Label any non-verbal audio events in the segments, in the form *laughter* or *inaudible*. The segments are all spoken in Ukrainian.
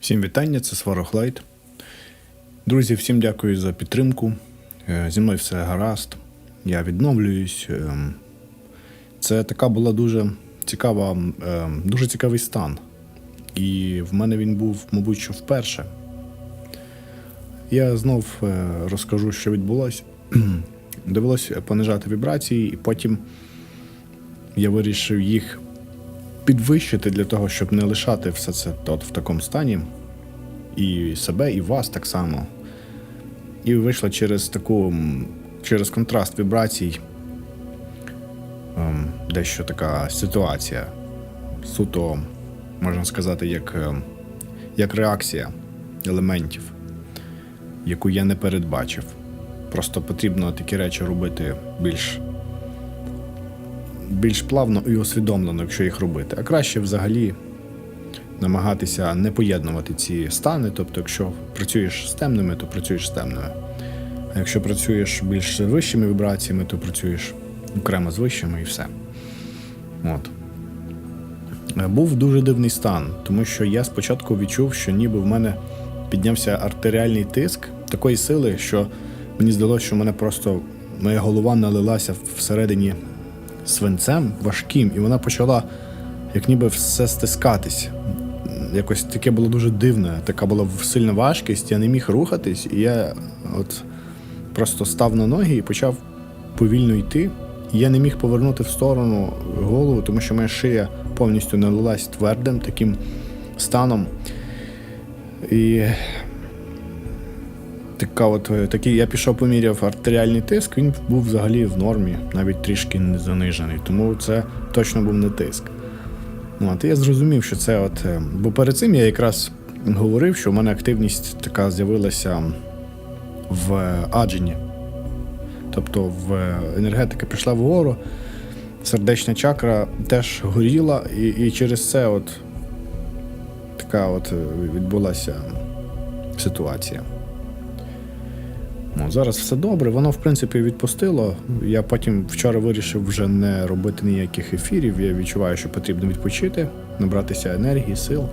Всім вітання, це Сварохлайт. Друзі, всім дякую за підтримку. Е, Зі мною все гаразд. Я відновлююсь. Ем, Це така була дуже цікава, ем, дуже цікавий стан. І в мене він був, мабуть, що вперше. Я знов е, розкажу, що відбулося. *clears throat* Довелося понижати вібрації, і потім я вирішив їх підвищити для того, щоб не лишати все це от в такому стані. І себе, і вас так само. І вийшла через таку, через контраст вібрацій. ем, Дещо така ситуація. Суто, можна сказати, як, ем, як реакція елементів, яку я не передбачив. Просто потрібно такі речі робити більш більш плавно і усвідомлено, якщо їх робити. А краще взагалі намагатися не поєднувати ці стани. Тобто, якщо працюєш з темними, то працюєш з темними. А якщо працюєш більш вищими вібраціями, то працюєш окремо з вищими і все. От. Е, Був дуже дивний стан, тому що я спочатку відчув, що ніби в мене піднявся артеріальний тиск такої сили, що мені здалося, що мене просто моя голова налилася всередині свинцем важким, і вона почала як ніби все стискатись. Якось таке було дуже дивне, така була сильна важкість, я не міг рухатись, і я от просто став на ноги і почав повільно йти. І я не міг повернути в сторону голову, тому що моя шия повністю налилась твердим таким станом. І така от, е, такий, я пішов поміряв артеріальний тиск, він був взагалі в нормі, навіть трішки не занижений. Тому це точно був не тиск. Ну, От, я зрозумів, що це от. е, Бо перед цим я якраз говорив, що в мене активність така з'явилася в аджені. Тобто в енергетика пішла вгору, сердечна чакра теж горіла, і, і через це от така от е, відбулася ситуація. Ну, зараз все добре, воно в принципі відпустило. Я потім вчора вирішив вже не робити ніяких ефірів. Я відчуваю, що потрібно відпочити, набратися енергії, сил,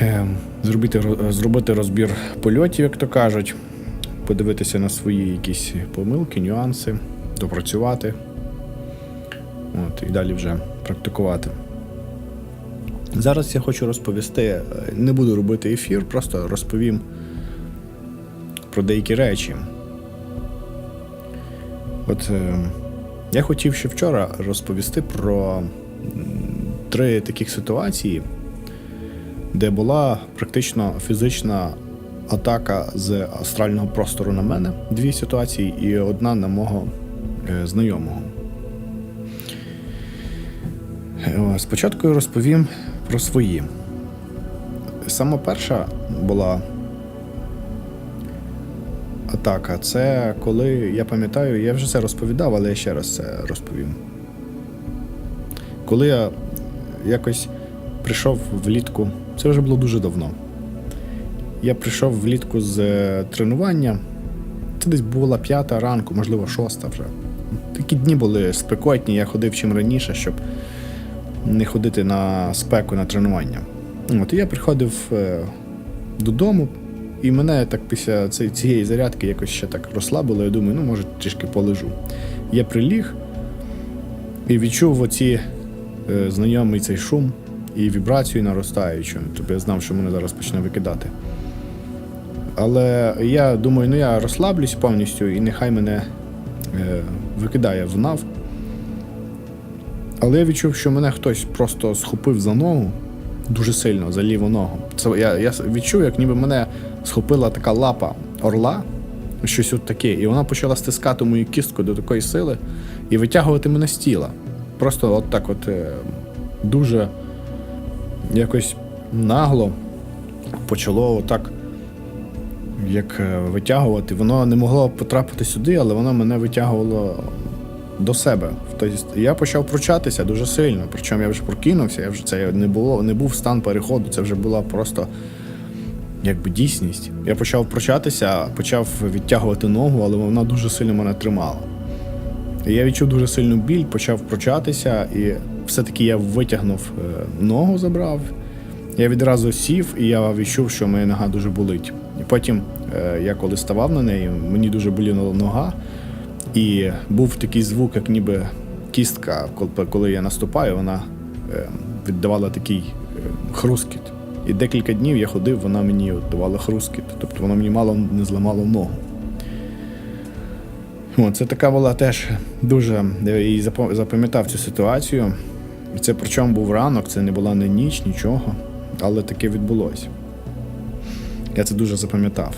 Ем, зробити, зробити розбір польотів, як то кажуть, подивитися на свої якісь помилки, нюанси, допрацювати. От, і далі вже практикувати. Зараз я хочу розповісти, е, не буду робити ефір, просто розповім про деякі речі. От е, я хотів ще вчора розповісти про три таких ситуації, де була практично фізична атака з астрального простору на мене. Дві ситуації, і одна на мого е, знайомого. Е, Спочатку розповім про свої. Сама перша була атака. Це коли я пам'ятаю, я вже це розповідав, але я ще раз це розповім. Коли я якось прийшов влітку, це вже було дуже давно. Я прийшов влітку з е, тренування. Це десь була п'ята ранку, можливо, шоста вже. Такі дні були спекотні, я ходив чим раніше, щоб не ходити на спеку на тренування. От і я приходив е, додому, і мене так після цієї зарядки якось ще так розслабило. Я думаю, ну може трішки полежу. Я приліг і відчув оці е, знайомий цей шум і вібрацію наростаючу. Тобто я знав, що мене зараз почне викидати. Але я думаю, ну я розслаблюсь повністю і нехай мене е, викидає в нав. Але я відчув, що мене хтось просто схопив за ногу дуже сильно, за ліву ногу. Це я, я відчув, як ніби мене схопила така лапа орла, щось от таке, і вона почала стискати мою кістку до такої сили і витягувати мене з тіла. Просто от так от е, дуже якось нагло почало отак як е, витягувати. Воно не могло потрапити сюди, але воно мене витягувало до себе. Тобто я почав пручатися дуже сильно. Причому я вже прокинувся, я вже це не було, не був стан переходу, це вже була просто якби дійсність. Я почав пручатися, почав відтягувати ногу, але вона дуже сильно мене тримала. І я відчув дуже сильну біль, почав пручатися, і все-таки я витягнув е, ногу, забрав Я відразу сів, і я відчув, що моя нога дуже болить. І потім, е, я коли ставав на неї, мені дуже боліла нога, і був такий звук, як ніби кістка, коли- я наступаю, вона е, віддавала такий хрускіт. І декілька днів я ходив, вона мені от давала хрускіт. Тобто вона мені мало не зламала ногу. Це така була теж дуже. І запам'ятав цю ситуацію. Це причому був ранок, це не була не ніч, нічого. Але таке відбулося. Я це дуже запам'ятав.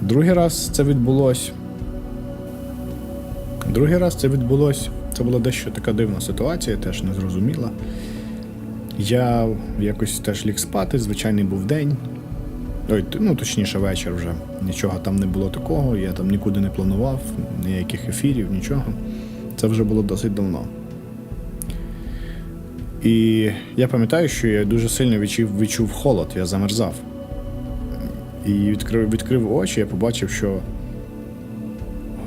Другий раз це відбулося. Другий раз це відбулося. Це була дещо така дивна ситуація, теж незрозуміла. Я якось теж ліг спати, звичайний був день. Ой, ну точніше вечір вже. Нічого там не було такого, я там нікуди не планував, ніяких ефірів, нічого. Це вже було досить давно. І я пам'ятаю, що я дуже сильно відчув, відчув холод, я замерзав. І відкрив, відкрив очі, я побачив, що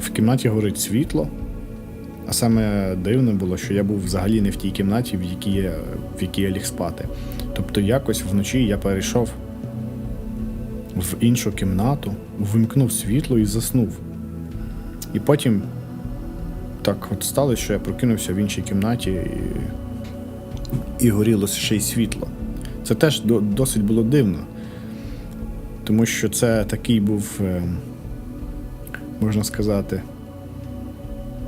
в кімнаті горить світло. А саме дивне було, що я був взагалі не в тій кімнаті, в якій я, в якій я ліг спати. Тобто якось вночі я перейшов в іншу кімнату, вимкнув світло і заснув. І потім так от сталося, що я прокинувся в іншій кімнаті і, і горіло ще й світло. Це теж до- досить було дивно, тому що це такий був, е, можна сказати,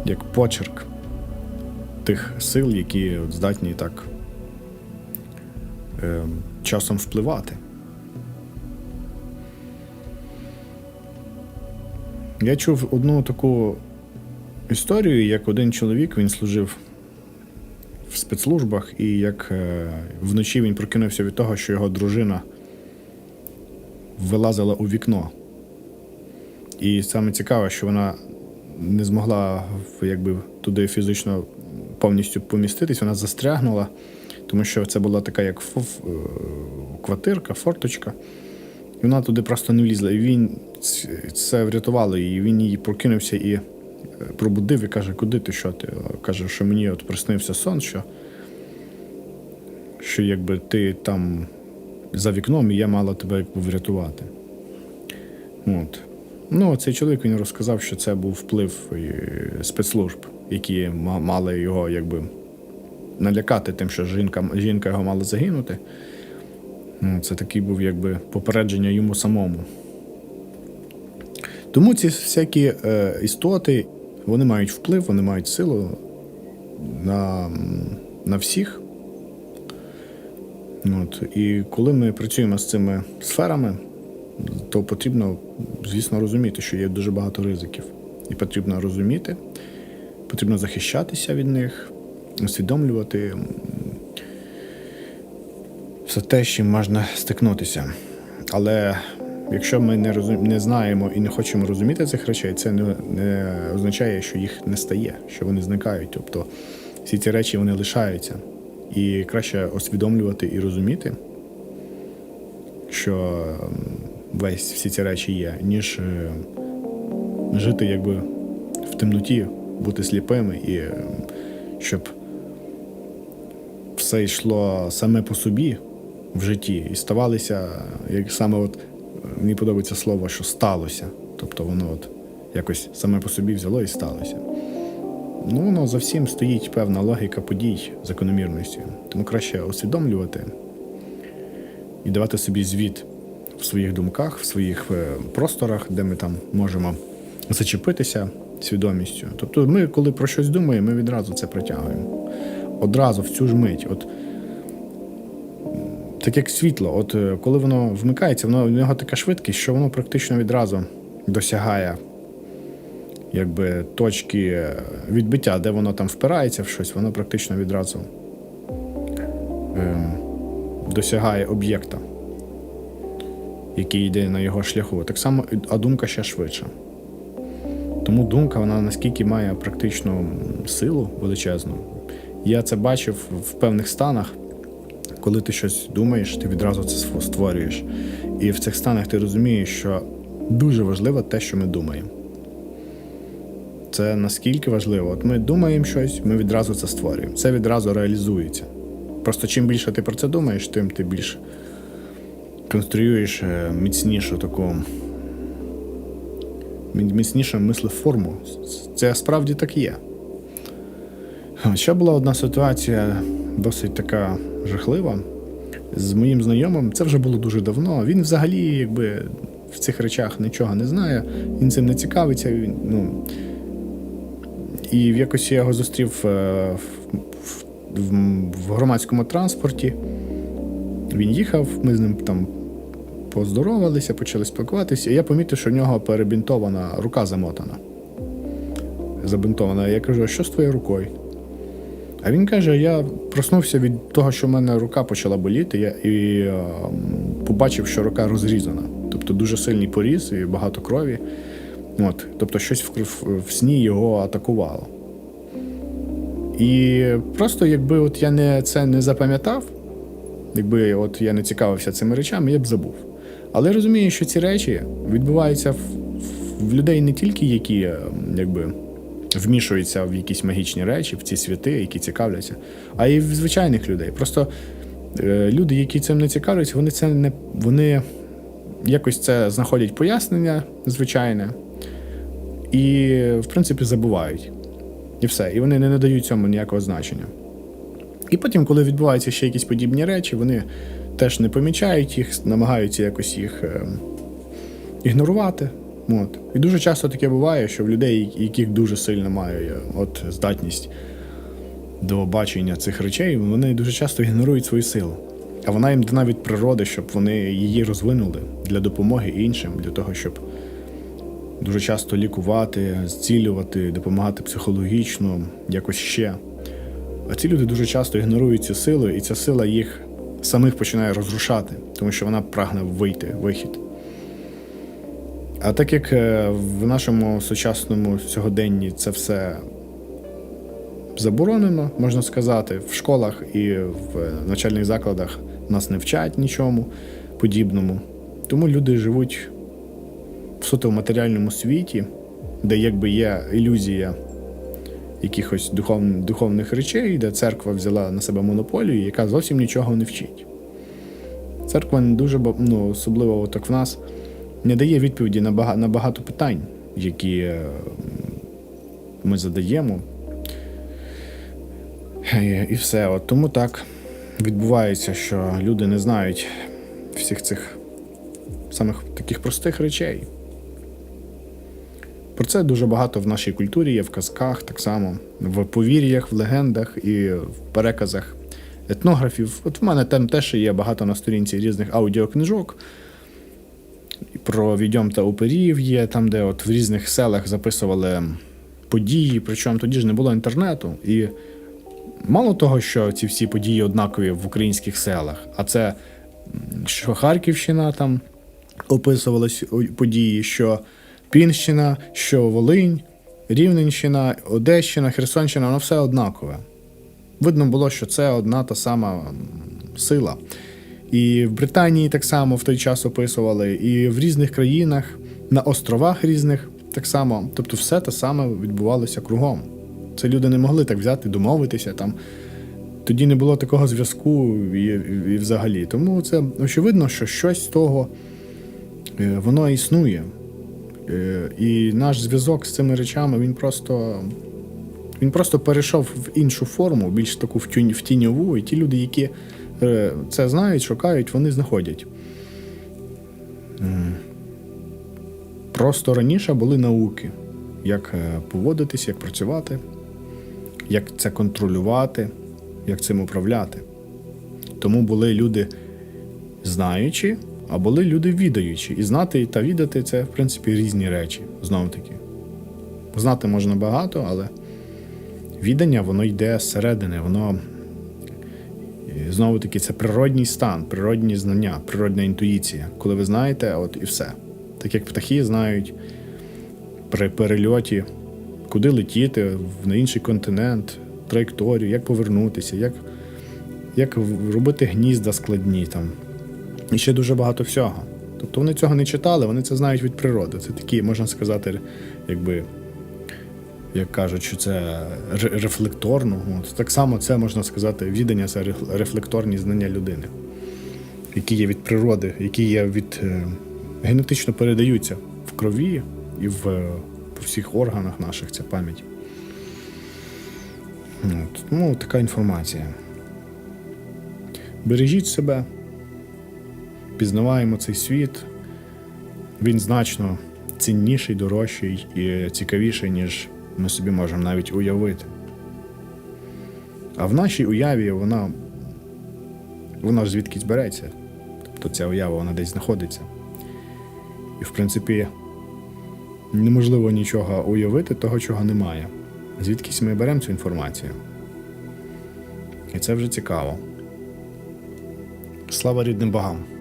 як почерк тих сил, які здатні так е, часом впливати. Я чув одну таку історію, як один чоловік він служив в спецслужбах, і як е, вночі він прокинувся від того, що його дружина вилазила у вікно. І саме цікаве, що вона не змогла якби, туди фізично повністю поміститись, вона застрягнула, тому що це була така як е, квартирка, форточка. І вона туди просто не влізла. І він це врятувало її. Він її прокинувся і е, пробудив і каже, куди ти що ти? Каже, що мені от приснився сон, що, що якби ти там за вікном, і я мала тебе якби врятувати. От. Ну, цей чоловік він розказав, що це був вплив е, спецслужб, які мали його якби налякати тим, що жінка, жінка його мала загинути. Ну, це такий був якби попередження йому самому. Тому ці всякі е, істоти вони мають вплив, вони мають силу на, на всіх. От. І коли ми працюємо з цими сферами, то потрібно, звісно, розуміти, що є дуже багато ризиків. І потрібно розуміти, потрібно захищатися від них, усвідомлювати все те, з чим можна стикнутися. Але якщо ми не розум... не знаємо і не хочемо розуміти цих речей, це не, не означає, що їх не стає, що вони зникають. Тобто всі ці речі вони лишаються. І краще усвідомлювати і розуміти, що весь всі ці речі є, ніж е, жити якби в темноті, бути сліпими і ем, щоб все йшло саме по собі в житті і ставалися, як саме от е, мені подобається слово, що сталося. Тобто воно от якось саме по собі взяло і сталося. Ну, воно за всім стоїть певна логіка подій, закономірності. Тому краще усвідомлювати і давати собі звіт в своїх думках, в своїх е, просторах, де ми там можемо зачепитися свідомістю. Тобто, ми, коли про щось думаємо, ми відразу це притягуємо. Одразу в цю ж мить. От так як світло, от е, коли воно вмикається, воно в нього така швидкість, що воно практично відразу досягає якби, точки е, відбиття, де воно там впирається в щось, воно практично відразу е, досягає об'єкта, який йде на його шляху. Так само, а думка ще швидше. Тому думка, вона наскільки має практичну силу величезну. Я це бачив в певних станах, коли ти щось думаєш, ти відразу це створюєш. І в цих станах ти розумієш, що дуже важливо те, що ми думаємо. Це наскільки важливо. От ми думаємо щось, ми відразу це створюємо. Це відразу реалізується. Просто чим більше ти про це думаєш, тим ти більше конструюєш е, міцнішу таку мі- міцнішу мислеформу. Це справді так є. Ще була одна ситуація досить така жахлива. З моїм знайомим, це вже було дуже давно. Він взагалі, якби в цих речах нічого не знає, він цим не цікавиться. Він, ну, і в якось я його зустрів е, в, в- в громадському транспорті. Він їхав, ми з ним там поздоровалися, почали спілкуватися, і я помітив, що в нього перебінтована рука замотана. Забинтована. Я кажу, а що з твоєю рукою? А він каже: я проснувся від того, що в мене рука почала боліти, я, і е, побачив, що рука розрізана. Тобто дуже сильний поріз і багато крові. От, тобто щось в, в, в сні його атакувало. І просто якби от я не, це не запам'ятав, якби от я не цікавився цими речами, я б забув. Але розумію, що ці речі відбуваються в, в, людей не тільки, які е, якби вмішуються в якісь магічні речі, в ці святи, які цікавляться, а й в звичайних людей. Просто е, люди, які цим не цікавляться, вони це не вони якось це знаходять пояснення звичайне і, в принципі, забувають. І все. І вони не надають цьому ніякого значення. І потім, коли відбуваються ще якісь подібні речі, вони теж не помічають їх, намагаються якось їх е, ігнорувати. От. І дуже часто таке буває, що в людей, яких дуже сильно має от, здатність до бачення цих речей, вони дуже часто ігнорують свою силу. А вона їм дана від природи, щоб вони її розвинули для допомоги іншим, для того, щоб дуже часто лікувати, зцілювати, допомагати психологічно, якось ще. А ці люди дуже часто ігнорують цю силу, і ця сила їх самих починає розрушати, тому що вона прагне вийти, вихід. А так як е, в нашому сучасному сьогоденні це все заборонено, можна сказати, в школах і в навчальних закладах нас не вчать нічому подібному. Тому люди живуть в суто в матеріальному світі, де якби є ілюзія якихось духов, духовних речей, де церква взяла на себе монополію, яка зовсім нічого не вчить. Церква не дуже ну, особливо так в нас не дає відповіді на багато, на багато питань, які е, ми задаємо. Е, І все. От тому так відбувається, що люди не знають всіх цих самих таких простих речей. Про це дуже багато в нашій культурі є в казках, так само, в повір'ях, в легендах і в переказах етнографів. От в мене там теж є багато на сторінці різних аудіокнижок. Про відьом та уперів є, там, де от в різних селах записували події, причому тоді ж не було інтернету. І мало того, що ці всі події однакові в українських селах, а це що Харківщина там описувалась події, що Пінщина, що Волинь, Рівненщина, Одещина, Херсонщина, воно все однакове. Видно було, що це одна та сама сила. І в Британії так само в той час описували, і в різних країнах, на островах різних так само. Тобто все те саме відбувалося кругом. Це люди не могли так взяти, домовитися там. Тоді не було такого зв'язку і, і, взагалі. Тому це очевидно, що щось з того е, воно існує. Е, І наш зв'язок з цими речами він просто. Він просто перейшов в іншу форму, більш таку в тіньову, і ті люди, які е, це знають, шукають, вони знаходять. Просто раніше були науки, як е, поводитись, як працювати, як це контролювати, як цим управляти. Тому були люди знаючі, а були люди відаючі. І знати та відати це, в принципі, різні речі, знову таки. Знати можна багато, але відання воно йде зсередини, воно знову таки це природній стан, природні знання, природна інтуїція. Коли ви знаєте, от і все. Так як птахи знають при перельоті, куди летіти на інший континент, траєкторію, як повернутися, як, як робити гнізда складні там. І ще дуже багато всього. Тобто вони цього не читали, вони це знають від природи. Це такі, можна сказати, якби як кажуть, що це рефлекторно. От. Так само це можна сказати, відання це рефлекторні знання людини, які є від природи, які є від е, генетично передаються в крові і в, е, в всіх органах наших ця пам'ять. От. Ну, така інформація. Бережіть себе, пізнаваємо цей світ. Він значно цінніший, дорожчий і цікавіший, ніж ми собі можемо навіть уявити. А в нашій уяві вона, вона ж звідкись береться. Тобто ця уява вона десь знаходиться. І, в принципі, неможливо нічого уявити, того, чого немає. Звідкись ми беремо цю інформацію. І це вже цікаво. Слава рідним богам!